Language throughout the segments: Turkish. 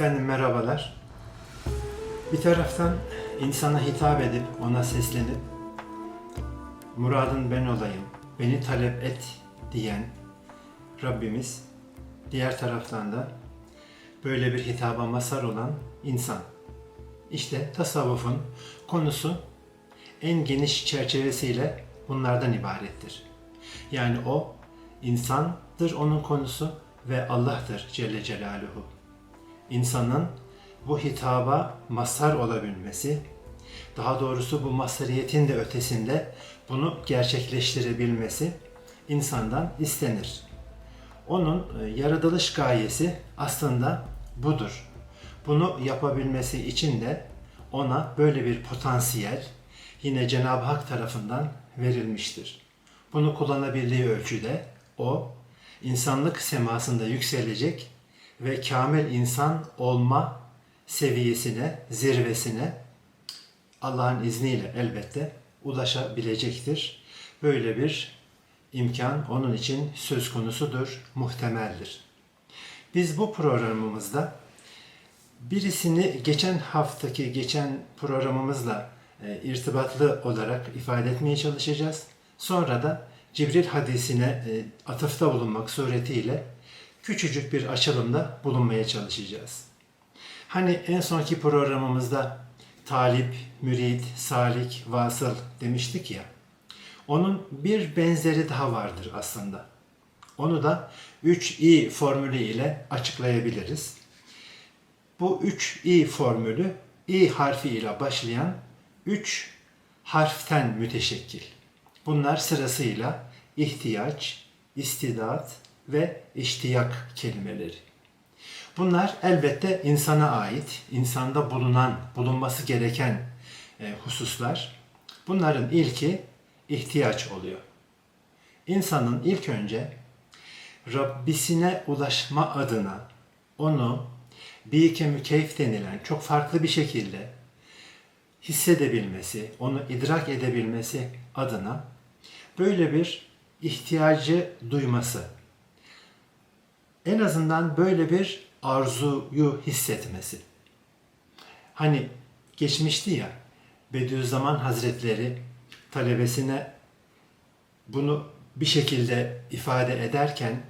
Efendim merhabalar. Bir taraftan insana hitap edip ona seslenip muradın ben olayım, beni talep et diyen Rabbimiz diğer taraftan da böyle bir hitaba mazhar olan insan. İşte tasavvufun konusu en geniş çerçevesiyle bunlardan ibarettir. Yani o insandır onun konusu ve Allah'tır Celle Celaluhu. İnsanın bu hitaba mazhar olabilmesi, daha doğrusu bu mazhariyetin de ötesinde bunu gerçekleştirebilmesi insandan istenir. Onun e, yaratılış gayesi aslında budur. Bunu yapabilmesi için de ona böyle bir potansiyel yine Cenab-ı Hak tarafından verilmiştir. Bunu kullanabildiği ölçüde o insanlık semasında yükselecek ve kamil insan olma seviyesine, zirvesine Allah'ın izniyle elbette ulaşabilecektir. Böyle bir imkan onun için söz konusudur, muhtemeldir. Biz bu programımızda birisini geçen haftaki geçen programımızla e, irtibatlı olarak ifade etmeye çalışacağız. Sonra da Cibril hadisine e, atıfta bulunmak suretiyle küçücük bir açılımda bulunmaya çalışacağız. Hani en sonki programımızda talip, mürit, salik, vasıl demiştik ya. Onun bir benzeri daha vardır aslında. Onu da 3i formülü ile açıklayabiliriz. Bu 3i formülü i harfi ile başlayan 3 harften müteşekkil. Bunlar sırasıyla ihtiyaç, istidat ve iştiyak kelimeleri. Bunlar elbette insana ait, insanda bulunan, bulunması gereken e, hususlar. Bunların ilki ihtiyaç oluyor. İnsanın ilk önce Rabbisine ulaşma adına onu bir mükeyf denilen çok farklı bir şekilde hissedebilmesi, onu idrak edebilmesi adına böyle bir ihtiyacı duyması. En azından böyle bir arzuyu hissetmesi. Hani geçmişti ya Bediüzzaman Hazretleri talebesine bunu bir şekilde ifade ederken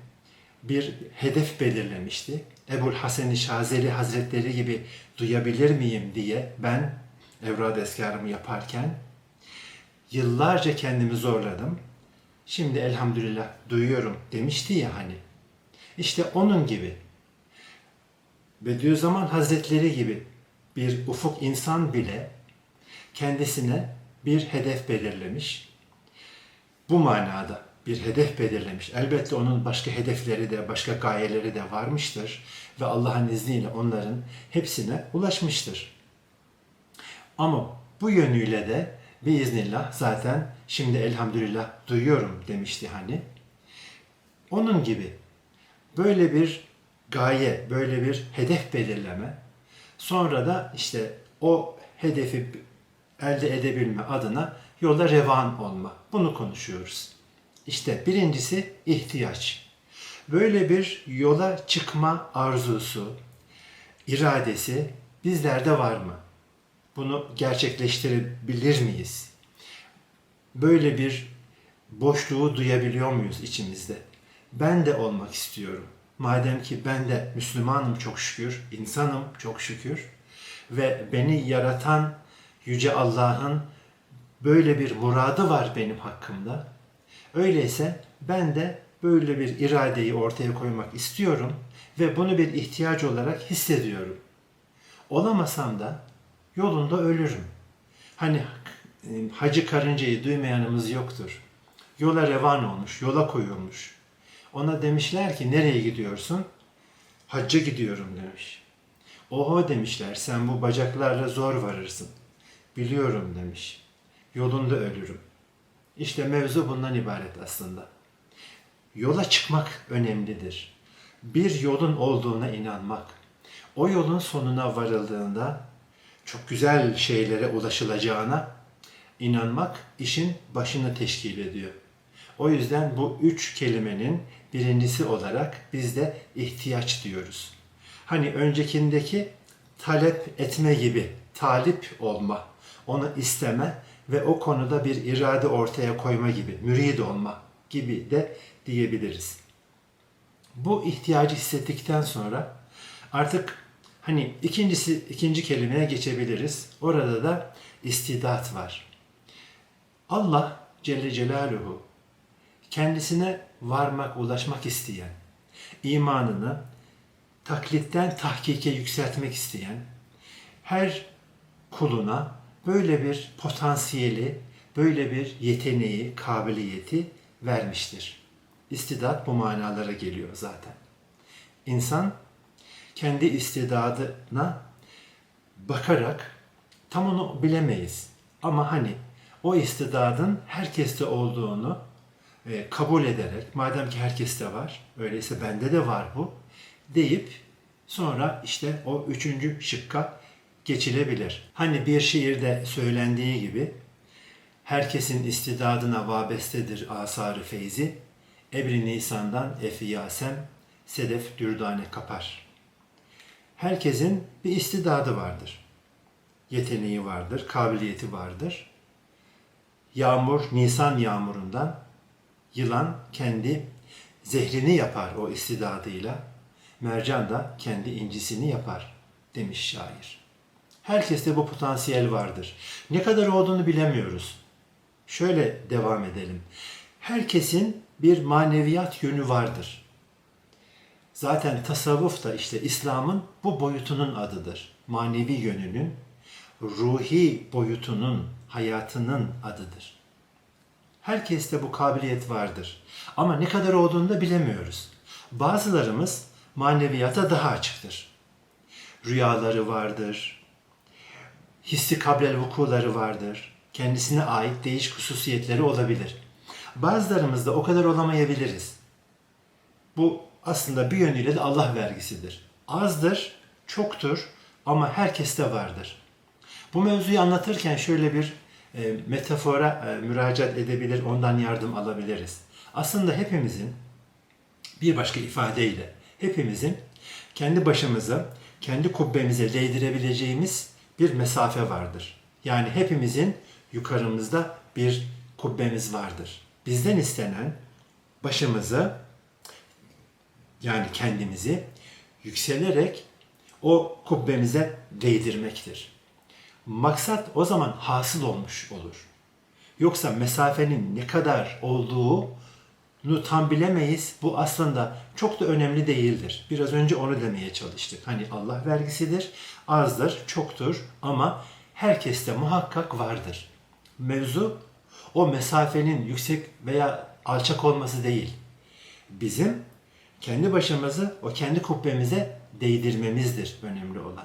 bir hedef belirlemişti. Ebul Hasan-ı Şazeli Hazretleri gibi duyabilir miyim diye ben evrad eskarımı yaparken yıllarca kendimi zorladım. Şimdi elhamdülillah duyuyorum demişti ya hani. İşte onun gibi Bediüzzaman Hazretleri gibi bir ufuk insan bile kendisine bir hedef belirlemiş. Bu manada bir hedef belirlemiş. Elbette onun başka hedefleri de, başka gayeleri de varmıştır ve Allah'ın izniyle onların hepsine ulaşmıştır. Ama bu yönüyle de biiznillah zaten şimdi elhamdülillah duyuyorum demişti hani. Onun gibi böyle bir gaye, böyle bir hedef belirleme, sonra da işte o hedefi elde edebilme adına yola revan olma. Bunu konuşuyoruz. İşte birincisi ihtiyaç. Böyle bir yola çıkma arzusu, iradesi bizlerde var mı? Bunu gerçekleştirebilir miyiz? Böyle bir boşluğu duyabiliyor muyuz içimizde? Ben de olmak istiyorum. Madem ki ben de Müslümanım çok şükür, insanım çok şükür ve beni yaratan Yüce Allah'ın böyle bir muradı var benim hakkımda. Öyleyse ben de böyle bir iradeyi ortaya koymak istiyorum ve bunu bir ihtiyaç olarak hissediyorum. Olamasam da yolunda ölürüm. Hani e, hacı karıncayı duymayanımız yoktur. Yola revan olmuş, yola koyulmuş. Ona demişler ki nereye gidiyorsun? Hacca gidiyorum demiş. Oho demişler sen bu bacaklarla zor varırsın. Biliyorum demiş. Yolunda ölürüm. İşte mevzu bundan ibaret aslında. Yola çıkmak önemlidir. Bir yolun olduğuna inanmak. O yolun sonuna varıldığında çok güzel şeylere ulaşılacağına inanmak işin başını teşkil ediyor. O yüzden bu üç kelimenin birincisi olarak biz de ihtiyaç diyoruz. Hani öncekindeki talep etme gibi, talip olma, onu isteme ve o konuda bir irade ortaya koyma gibi, mürid olma gibi de diyebiliriz. Bu ihtiyacı hissettikten sonra artık hani ikincisi ikinci kelimeye geçebiliriz. Orada da istidat var. Allah Celle Celaluhu kendisine varmak, ulaşmak isteyen, imanını taklitten tahkike yükseltmek isteyen her kuluna böyle bir potansiyeli, böyle bir yeteneği, kabiliyeti vermiştir. İstidat bu manalara geliyor zaten. İnsan kendi istidadına bakarak tam onu bilemeyiz. Ama hani o istidadın herkeste olduğunu e, kabul ederek, madem ki herkeste var, öyleyse bende de var bu deyip sonra işte o üçüncü şıkka geçilebilir. Hani bir şiirde söylendiği gibi herkesin istidadına vabestedir asarı feyzi, ebri nisandan efiyasem sedef dürdane kapar. Herkesin bir istidadı vardır. Yeteneği vardır, kabiliyeti vardır. Yağmur, Nisan yağmurundan yılan kendi zehrini yapar o istidadıyla. Mercan da kendi incisini yapar demiş şair. Herkeste bu potansiyel vardır. Ne kadar olduğunu bilemiyoruz. Şöyle devam edelim. Herkesin bir maneviyat yönü vardır. Zaten tasavvuf da işte İslam'ın bu boyutunun adıdır. Manevi yönünün, ruhi boyutunun, hayatının adıdır. Herkeste bu kabiliyet vardır. Ama ne kadar olduğunu da bilemiyoruz. Bazılarımız maneviyata daha açıktır. Rüyaları vardır, hissi kablel vukuları vardır, kendisine ait değişik hususiyetleri olabilir. Bazılarımızda o kadar olamayabiliriz. Bu aslında bir yönüyle de Allah vergisidir. Azdır, çoktur ama herkeste vardır. Bu mevzuyu anlatırken şöyle bir e, metafora e, müracaat edebilir, ondan yardım alabiliriz. Aslında hepimizin bir başka ifadeyle hepimizin kendi başımıza, kendi kubbemize değdirebileceğimiz bir mesafe vardır. Yani hepimizin yukarımızda bir kubbemiz vardır. Bizden istenen başımızı yani kendimizi yükselerek o kubbemize değdirmektir. Maksat o zaman hasıl olmuş olur. Yoksa mesafenin ne kadar olduğunu tam bilemeyiz. Bu aslında çok da önemli değildir. Biraz önce onu demeye çalıştık. Hani Allah vergisidir, azdır, çoktur ama herkeste muhakkak vardır. Mevzu o mesafenin yüksek veya alçak olması değil. Bizim kendi başımızı o kendi kubbemize değdirmemizdir önemli olan.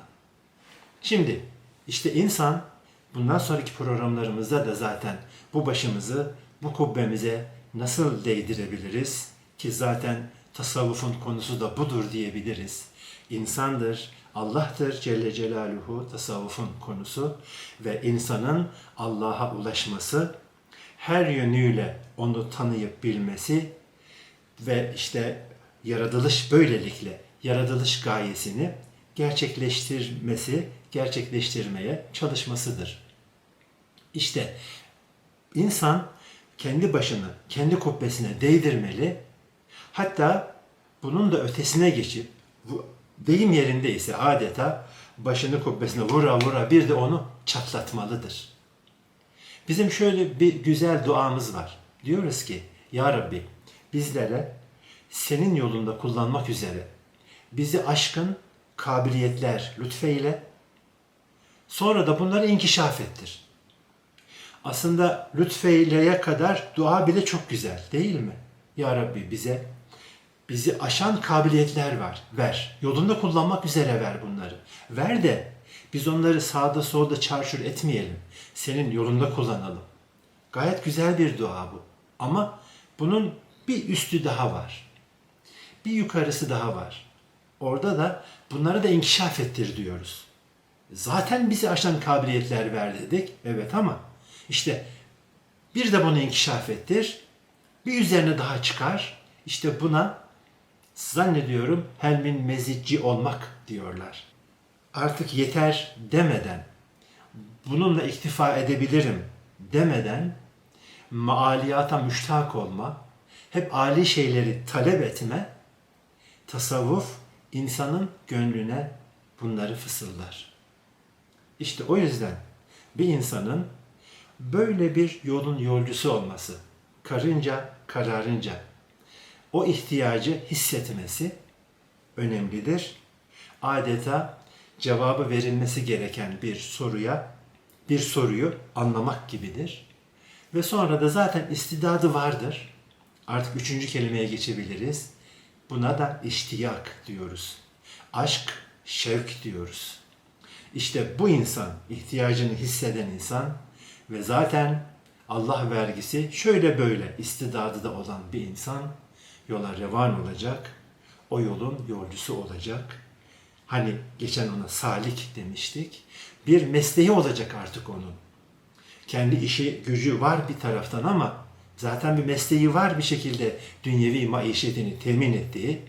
Şimdi işte insan bundan sonraki programlarımızda da zaten bu başımızı bu kubbemize nasıl değdirebiliriz ki zaten tasavvufun konusu da budur diyebiliriz. İnsandır, Allah'tır Celle Celaluhu tasavvufun konusu ve insanın Allah'a ulaşması, her yönüyle onu tanıyıp bilmesi ve işte yaratılış böylelikle yaratılış gayesini gerçekleştirmesi, gerçekleştirmeye çalışmasıdır. İşte insan kendi başını, kendi kubbesine değdirmeli. Hatta bunun da ötesine geçip deyim yerinde ise adeta başını kubbesine vura vura bir de onu çatlatmalıdır. Bizim şöyle bir güzel duamız var. Diyoruz ki Ya Rabbi bizlere senin yolunda kullanmak üzere bizi aşkın kabiliyetler lütfeyle sonra da bunları inkişaf ettir. Aslında lütfeyleye kadar dua bile çok güzel değil mi? Ya Rabbi bize bizi aşan kabiliyetler var. Ver. Yolunda kullanmak üzere ver bunları. Ver de biz onları sağda solda çarşur etmeyelim. Senin yolunda kullanalım. Gayet güzel bir dua bu. Ama bunun bir üstü daha var. Bir yukarısı daha var. Orada da bunları da inkişaf ettir diyoruz. Zaten bizi aşan kabiliyetler ver dedik. Evet ama işte bir de bunu inkişaf ettir. Bir üzerine daha çıkar. İşte buna zannediyorum helmin mezicci olmak diyorlar. Artık yeter demeden, bununla iktifa edebilirim demeden maaliyata müştak olma, hep âli şeyleri talep etme, tasavvuf insanın gönlüne bunları fısıldar. İşte o yüzden bir insanın böyle bir yolun yolcusu olması, karınca kararınca o ihtiyacı hissetmesi önemlidir. Adeta cevabı verilmesi gereken bir soruya bir soruyu anlamak gibidir. Ve sonra da zaten istidadı vardır. Artık üçüncü kelimeye geçebiliriz. Buna da iştiyak diyoruz. Aşk, şevk diyoruz. İşte bu insan, ihtiyacını hisseden insan ve zaten Allah vergisi şöyle böyle istidadı da olan bir insan yola revan olacak. O yolun yolcusu olacak. Hani geçen ona salik demiştik. Bir mesleği olacak artık onun. Kendi işi gücü var bir taraftan ama zaten bir mesleği var bir şekilde dünyevi maişetini temin ettiği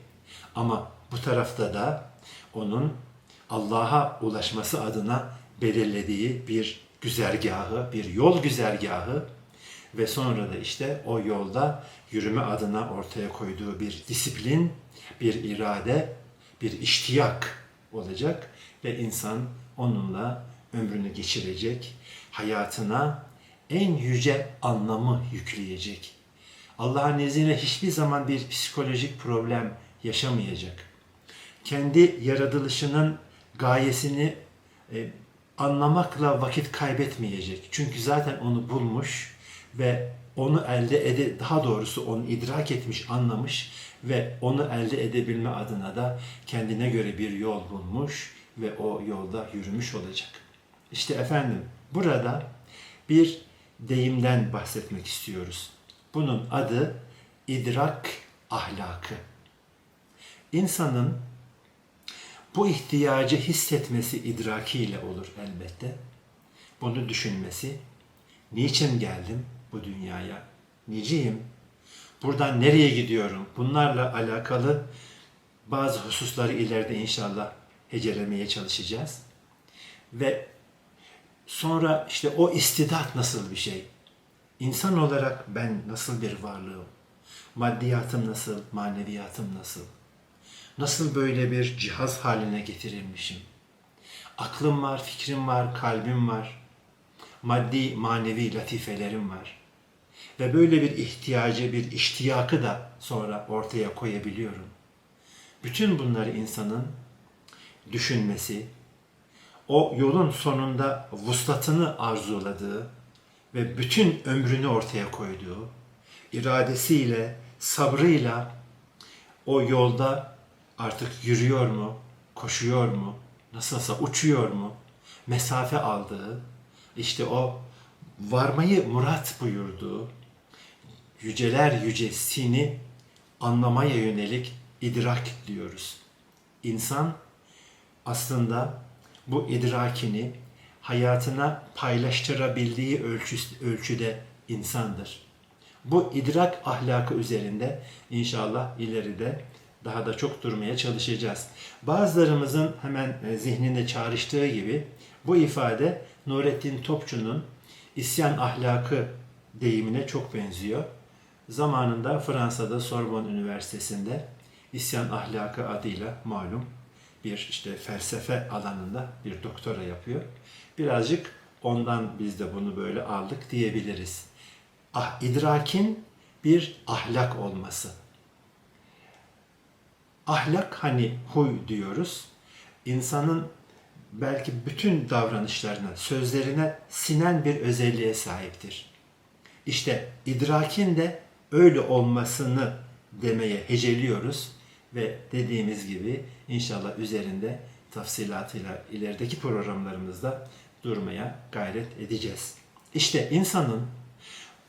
ama bu tarafta da onun Allah'a ulaşması adına belirlediği bir güzergahı, bir yol güzergahı ve sonra da işte o yolda yürüme adına ortaya koyduğu bir disiplin, bir irade, bir iştiyak olacak ve insan onunla ömrünü geçirecek, hayatına en yüce anlamı yükleyecek. Allah'ın izniyle hiçbir zaman bir psikolojik problem yaşamayacak. Kendi yaratılışının gayesini e, anlamakla vakit kaybetmeyecek. Çünkü zaten onu bulmuş ve onu elde ede daha doğrusu onu idrak etmiş, anlamış ve onu elde edebilme adına da kendine göre bir yol bulmuş ve o yolda yürümüş olacak. İşte efendim burada bir deyimden bahsetmek istiyoruz. Bunun adı idrak ahlakı. İnsanın bu ihtiyacı hissetmesi idrakiyle olur elbette. Bunu düşünmesi, niçin geldim bu dünyaya, niciyim, buradan nereye gidiyorum, bunlarla alakalı bazı hususları ileride inşallah hecelemeye çalışacağız. Ve sonra işte o istidat nasıl bir şey? İnsan olarak ben nasıl bir varlığım? Maddiyatım nasıl, maneviyatım nasıl? Nasıl böyle bir cihaz haline getirilmişim? Aklım var, fikrim var, kalbim var. Maddi, manevi latifelerim var. Ve böyle bir ihtiyacı, bir iştiyakı da sonra ortaya koyabiliyorum. Bütün bunları insanın düşünmesi, o yolun sonunda vuslatını arzuladığı ve bütün ömrünü ortaya koyduğu, iradesiyle, sabrıyla o yolda artık yürüyor mu, koşuyor mu, nasılsa uçuyor mu, mesafe aldığı, işte o varmayı murat buyurduğu, yüceler yücesini anlamaya yönelik idrak diyoruz. İnsan aslında bu idrakini hayatına paylaştırabildiği ölçü, ölçüde insandır. Bu idrak ahlakı üzerinde inşallah ileride daha da çok durmaya çalışacağız. Bazılarımızın hemen e, zihninde çağrıştığı gibi bu ifade Nurettin Topçu'nun isyan ahlakı deyimine çok benziyor. Zamanında Fransa'da Sorbonne Üniversitesi'nde isyan ahlakı adıyla malum bir işte felsefe alanında bir doktora yapıyor. Birazcık ondan biz de bunu böyle aldık diyebiliriz. Ah, idrakin bir ahlak olması. Ahlak hani huy diyoruz. İnsanın belki bütün davranışlarına, sözlerine sinen bir özelliğe sahiptir. İşte idrakin de öyle olmasını demeye heceliyoruz ve dediğimiz gibi inşallah üzerinde tafsilatıyla ilerideki programlarımızda durmaya gayret edeceğiz. İşte insanın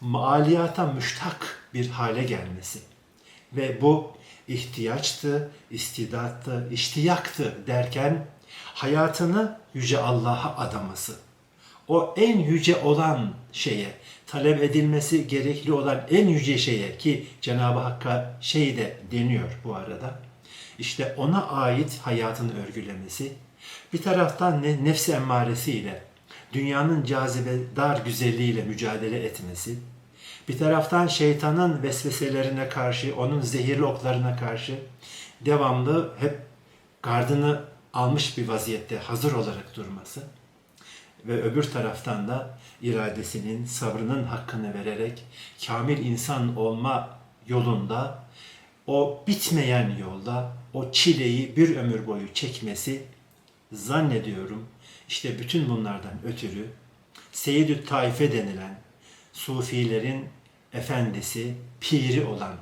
maliyata müştak bir hale gelmesi ve bu ihtiyaçtı, istidattı, iştiyaktı derken hayatını yüce Allah'a adaması. O en yüce olan şeye, talep edilmesi gerekli olan en yüce şeye ki Cenab-ı Hakk'a şey de deniyor bu arada. işte ona ait hayatını örgülemesi, bir taraftan ne, nefsi emmaresiyle, dünyanın cazibedar güzelliğiyle mücadele etmesi, bir taraftan şeytanın vesveselerine karşı, onun zehirli oklarına karşı devamlı hep gardını almış bir vaziyette hazır olarak durması ve öbür taraftan da iradesinin, sabrının hakkını vererek kamil insan olma yolunda o bitmeyen yolda o çileyi bir ömür boyu çekmesi zannediyorum. İşte bütün bunlardan ötürü Seyyid-i Taife denilen Sufilerin efendisi, piri olan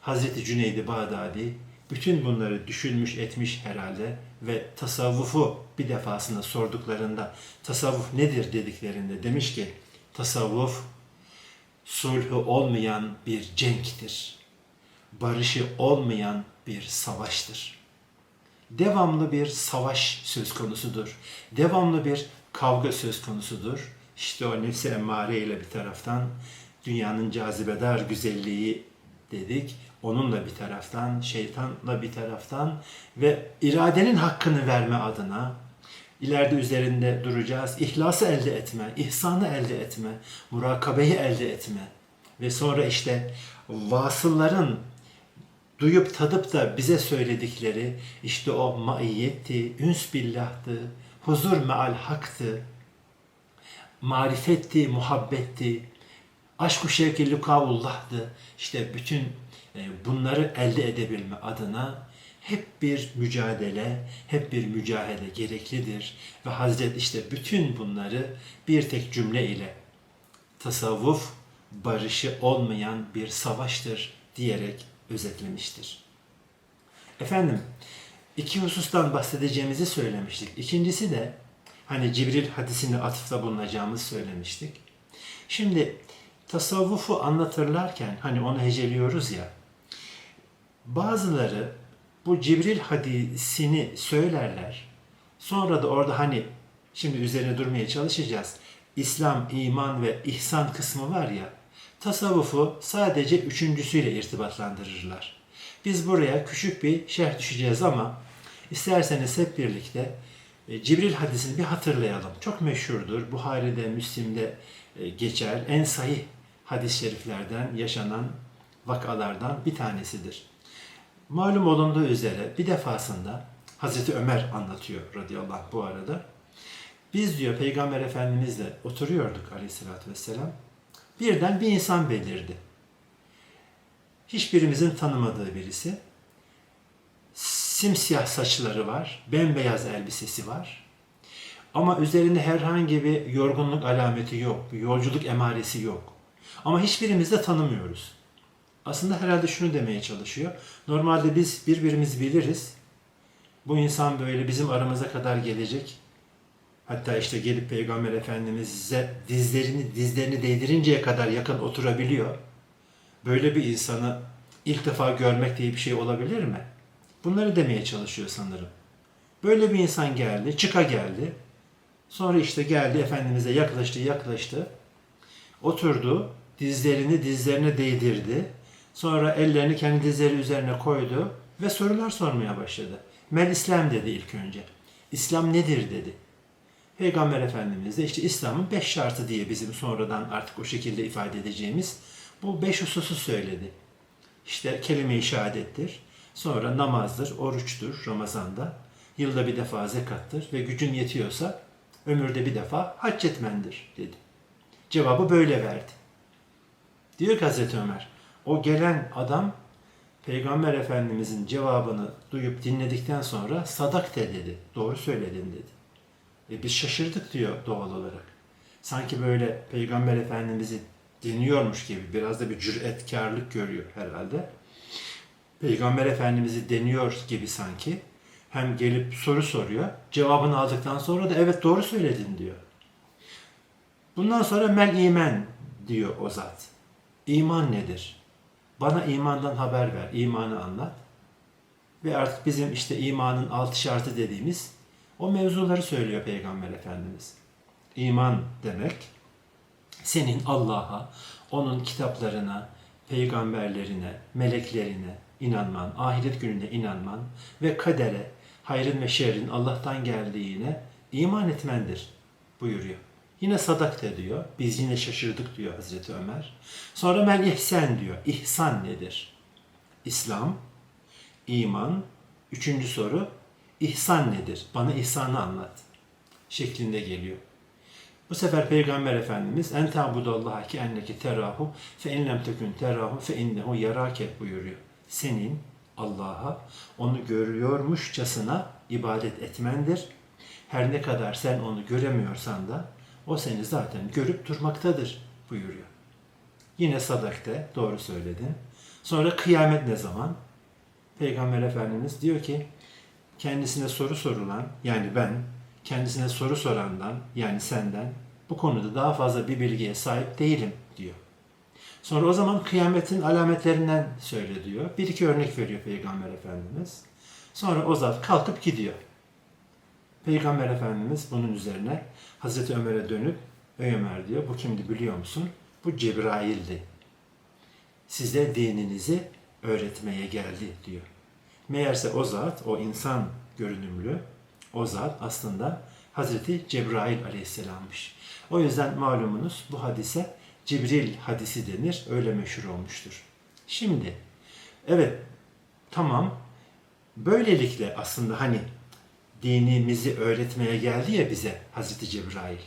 Hazreti Cüneyd-i Bağdadi bütün bunları düşünmüş etmiş herhalde ve tasavvufu bir defasında sorduklarında tasavvuf nedir dediklerinde demiş ki tasavvuf sulhu olmayan bir cenktir. Barışı olmayan bir savaştır. Devamlı bir savaş söz konusudur. Devamlı bir kavga söz konusudur. İşte o nefsi emmare ile bir taraftan dünyanın cazibedar güzelliği dedik. Onunla bir taraftan, şeytanla bir taraftan ve iradenin hakkını verme adına ileride üzerinde duracağız. İhlası elde etme, ihsanı elde etme, murakabeyi elde etme ve sonra işte vasılların duyup tadıp da bize söyledikleri işte o maiyetti, üns billahtı, huzur meal haktı, marifetti, muhabbetti, aşk-ı şevki lukaullah'tı. İşte bütün e, bunları elde edebilme adına hep bir mücadele, hep bir mücahede gereklidir. Ve Hazret işte bütün bunları bir tek cümle ile tasavvuf barışı olmayan bir savaştır diyerek özetlemiştir. Efendim, iki husustan bahsedeceğimizi söylemiştik. İkincisi de hani Cibril hadisine atıfta bulunacağımızı söylemiştik. Şimdi tasavvufu anlatırlarken hani onu heceliyoruz ya bazıları bu Cibril hadisini söylerler. Sonra da orada hani şimdi üzerine durmaya çalışacağız. İslam, iman ve ihsan kısmı var ya tasavvufu sadece üçüncüsüyle irtibatlandırırlar. Biz buraya küçük bir şerh düşeceğiz ama isterseniz hep birlikte e, Cibril hadisini bir hatırlayalım. Çok meşhurdur. Buhari'de, Müslim'de e, geçer. En sahih hadis-i şeriflerden yaşanan vakalardan bir tanesidir. Malum olunduğu üzere bir defasında Hazreti Ömer anlatıyor radıyallahu anh bu arada. Biz diyor Peygamber Efendimizle oturuyorduk aleyhissalatü vesselam. Birden bir insan belirdi. Hiçbirimizin tanımadığı birisi. Simsiyah saçları var, bembeyaz elbisesi var. Ama üzerinde herhangi bir yorgunluk alameti yok, yolculuk emaresi yok. Ama hiçbirimiz de tanımıyoruz. Aslında herhalde şunu demeye çalışıyor. Normalde biz birbirimizi biliriz. Bu insan böyle bizim aramıza kadar gelecek. Hatta işte gelip Peygamber Efendimiz'e dizlerini dizlerini değdirinceye kadar yakın oturabiliyor. Böyle bir insanı ilk defa görmek diye bir şey olabilir mi? Bunları demeye çalışıyor sanırım. Böyle bir insan geldi, çıka geldi. Sonra işte geldi Efendimiz'e yaklaştı, yaklaştı. Oturdu, dizlerini dizlerine değdirdi. Sonra ellerini kendi dizleri üzerine koydu ve sorular sormaya başladı. Mel İslam dedi ilk önce. İslam nedir dedi. Peygamber Efendimiz de işte İslam'ın beş şartı diye bizim sonradan artık o şekilde ifade edeceğimiz bu beş hususu söyledi. İşte kelime-i şehadettir, sonra namazdır, oruçtur Ramazan'da, yılda bir defa zekattır ve gücün yetiyorsa ömürde bir defa hac etmendir dedi. Cevabı böyle verdi. Diyor ki Hazreti Ömer, o gelen adam Peygamber Efendimizin cevabını duyup dinledikten sonra sadakte dedi. Doğru söyledin dedi. E biz şaşırdık diyor doğal olarak. Sanki böyle Peygamber Efendimiz'i dinliyormuş gibi biraz da bir cüretkarlık görüyor herhalde. Peygamber Efendimiz'i deniyor gibi sanki. Hem gelip soru soruyor. Cevabını aldıktan sonra da evet doğru söyledin diyor. Bundan sonra mel iman diyor o zat. İman nedir? Bana imandan haber ver, imanı anlat. Ve artık bizim işte imanın altı şartı dediğimiz o mevzuları söylüyor Peygamber Efendimiz. İman demek senin Allah'a, onun kitaplarına, peygamberlerine, meleklerine, inanman, ahiret gününe inanman ve kadere, hayrın ve şerrin Allah'tan geldiğine iman etmendir buyuruyor. Yine sadakte diyor. Biz yine şaşırdık diyor Hazreti Ömer. Sonra mel ihsan diyor. İhsan nedir? İslam, iman. Üçüncü soru ihsan nedir? Bana ihsanı anlat. Şeklinde geliyor. Bu sefer Peygamber Efendimiz en ta'budallaha ki enneki terahu fe in lem tekun terahu fe innehu yarake buyuruyor. Senin Allah'a onu görüyormuşçasına ibadet etmendir. Her ne kadar sen onu göremiyorsan da o seni zaten görüp durmaktadır buyuruyor. Yine sadakte doğru söyledin. Sonra kıyamet ne zaman? Peygamber Efendimiz diyor ki kendisine soru sorulan yani ben kendisine soru sorandan yani senden bu konuda daha fazla bir bilgiye sahip değilim diyor. Sonra o zaman kıyametin alametlerinden söyle diyor. Bir iki örnek veriyor Peygamber Efendimiz. Sonra o zat kalkıp gidiyor. Peygamber Efendimiz bunun üzerine Hazreti Ömer'e dönüp Ey Ömer diyor bu kimdi biliyor musun? Bu Cebrail'di. Size dininizi öğretmeye geldi diyor. Meğerse o zat, o insan görünümlü, o zat aslında Hazreti Cebrail aleyhisselammış. O yüzden malumunuz bu hadise Cibril hadisi denir, öyle meşhur olmuştur. Şimdi, evet, tamam, böylelikle aslında hani dinimizi öğretmeye geldi ya bize Hazreti Cebrail.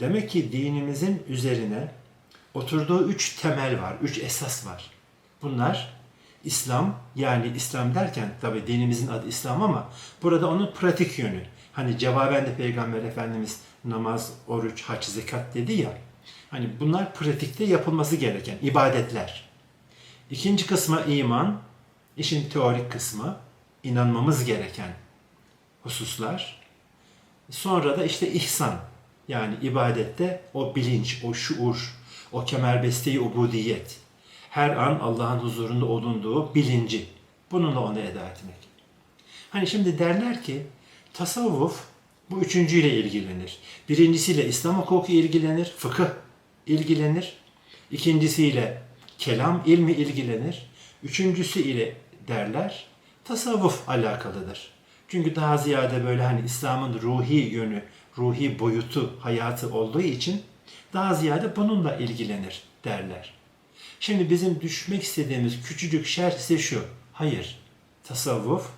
Demek ki dinimizin üzerine oturduğu üç temel var, üç esas var. Bunlar İslam yani İslam derken tabi dinimizin adı İslam ama burada onun pratik yönü. Hani cevaben de Peygamber Efendimiz namaz, oruç, hac, zekat dedi ya. Hani bunlar pratikte yapılması gereken ibadetler. İkinci kısmı iman, işin teorik kısmı, inanmamız gereken hususlar. Sonra da işte ihsan, yani ibadette o bilinç, o şuur, o kemerbeste-i ubudiyet. Her an Allah'ın huzurunda olunduğu bilinci. Bununla onu eda etmek. Hani şimdi derler ki tasavvuf bu üçüncüyle ilgilenir. Birincisiyle İslam hukuku ilgilenir, fıkıh ilgilenir. İkincisiyle kelam ilmi ilgilenir. Üçüncüsü ile derler tasavvuf alakalıdır. Çünkü daha ziyade böyle hani İslam'ın ruhi yönü, ruhi boyutu, hayatı olduğu için daha ziyade bununla ilgilenir derler. Şimdi bizim düşmek istediğimiz küçücük şerh ise şu. Hayır, tasavvuf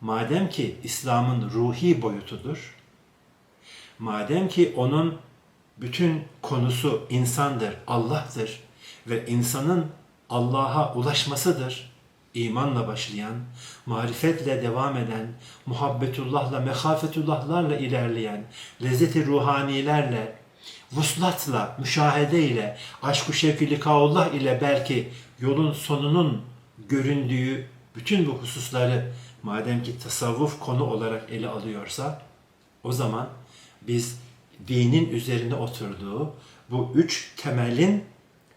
madem ki İslam'ın ruhi boyutudur, madem ki onun bütün konusu insandır, Allah'tır ve insanın Allah'a ulaşmasıdır, imanla başlayan, marifetle devam eden, muhabbetullahla, mehafetullahlarla ilerleyen, lezzeti ruhanilerle, vuslatla, müşahedeyle, aşk-ı şevki ile belki yolun sonunun göründüğü bütün bu hususları madem ki tasavvuf konu olarak ele alıyorsa o zaman biz dinin üzerine oturduğu bu üç temelin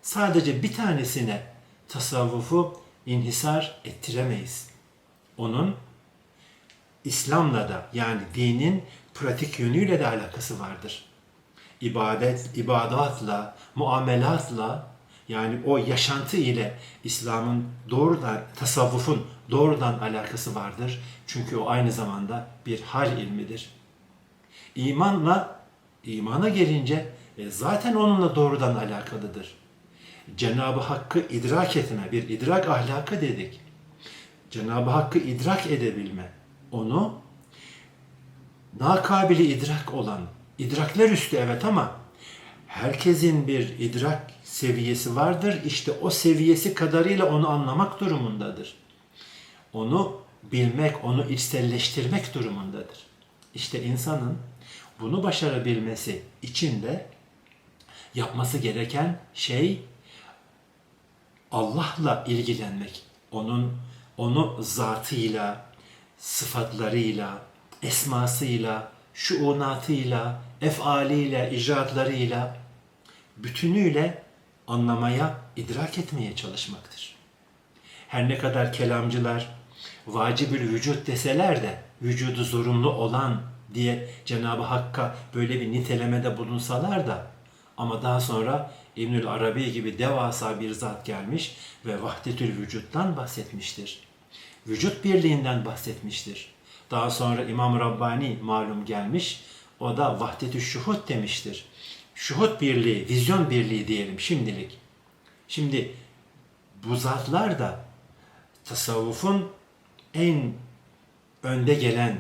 sadece bir tanesine tasavvufu inhisar ettiremeyiz. Onun İslam'la da yani dinin pratik yönüyle de alakası vardır. İbadet, ibadatla, muamelatla yani o yaşantı ile İslam'ın doğrudan, tasavvufun doğrudan alakası vardır. Çünkü o aynı zamanda bir hal ilmidir. İmanla, imana gelince e, zaten onunla doğrudan alakalıdır. Cenab-ı Hakk'ı idrak etme, bir idrak ahlakı dedik. Cenab-ı Hakk'ı idrak edebilme, onu nakabili idrak olan, idrakler üstü evet ama herkesin bir idrak seviyesi vardır. İşte o seviyesi kadarıyla onu anlamak durumundadır. Onu bilmek, onu içselleştirmek durumundadır. İşte insanın bunu başarabilmesi için de yapması gereken şey Allah'la ilgilenmek. Onun onu zatıyla, sıfatlarıyla, esmasıyla, şuunatıyla, efaliyle, icraatlarıyla bütünüyle anlamaya, idrak etmeye çalışmaktır. Her ne kadar kelamcılar vacibül vücut deseler de vücudu zorunlu olan diye Cenab-ı Hakk'a böyle bir nitelemede bulunsalar da ama daha sonra İbnül Arabi gibi devasa bir zat gelmiş ve vahdetül vücuttan bahsetmiştir. Vücut birliğinden bahsetmiştir. Daha sonra İmam Rabbani malum gelmiş, o da vahdetü şuhud demiştir. Şuhud birliği, vizyon birliği diyelim şimdilik. Şimdi bu zatlar da tasavvufun en önde gelen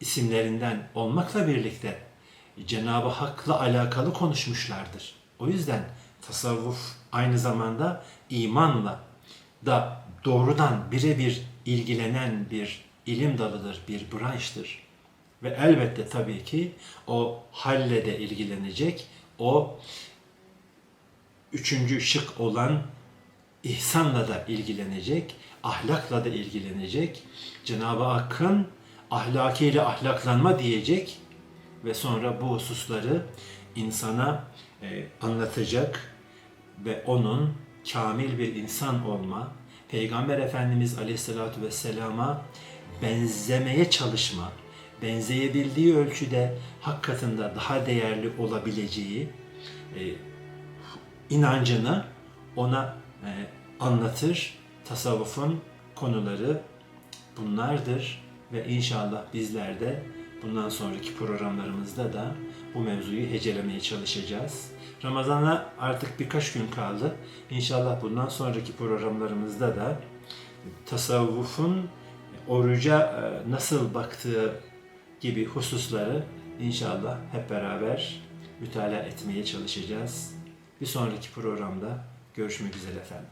isimlerinden olmakla birlikte Cenab-ı Hak'la alakalı konuşmuşlardır. O yüzden tasavvuf aynı zamanda imanla da doğrudan birebir ilgilenen bir ilim dalıdır, bir branştır. Ve elbette tabii ki o halle de ilgilenecek, o üçüncü şık olan ihsanla da ilgilenecek, ahlakla da ilgilenecek. Cenab-ı Hakk'ın ahlakıyla ahlaklanma diyecek ve sonra bu hususları insana anlatacak ve onun kamil bir insan olma, Peygamber Efendimiz Aleyhisselatü Vesselam'a benzemeye çalışma, benzeyebildiği ölçüde hakikatinde daha değerli olabileceği e, inancını ona e, anlatır. Tasavvufun konuları bunlardır ve inşallah bizler de bundan sonraki programlarımızda da bu mevzuyu hecelemeye çalışacağız. Ramazan'a artık birkaç gün kaldı. İnşallah bundan sonraki programlarımızda da tasavvufun oruca e, nasıl baktığı gibi hususları inşallah hep beraber mütalaa etmeye çalışacağız. Bir sonraki programda görüşmek üzere efendim.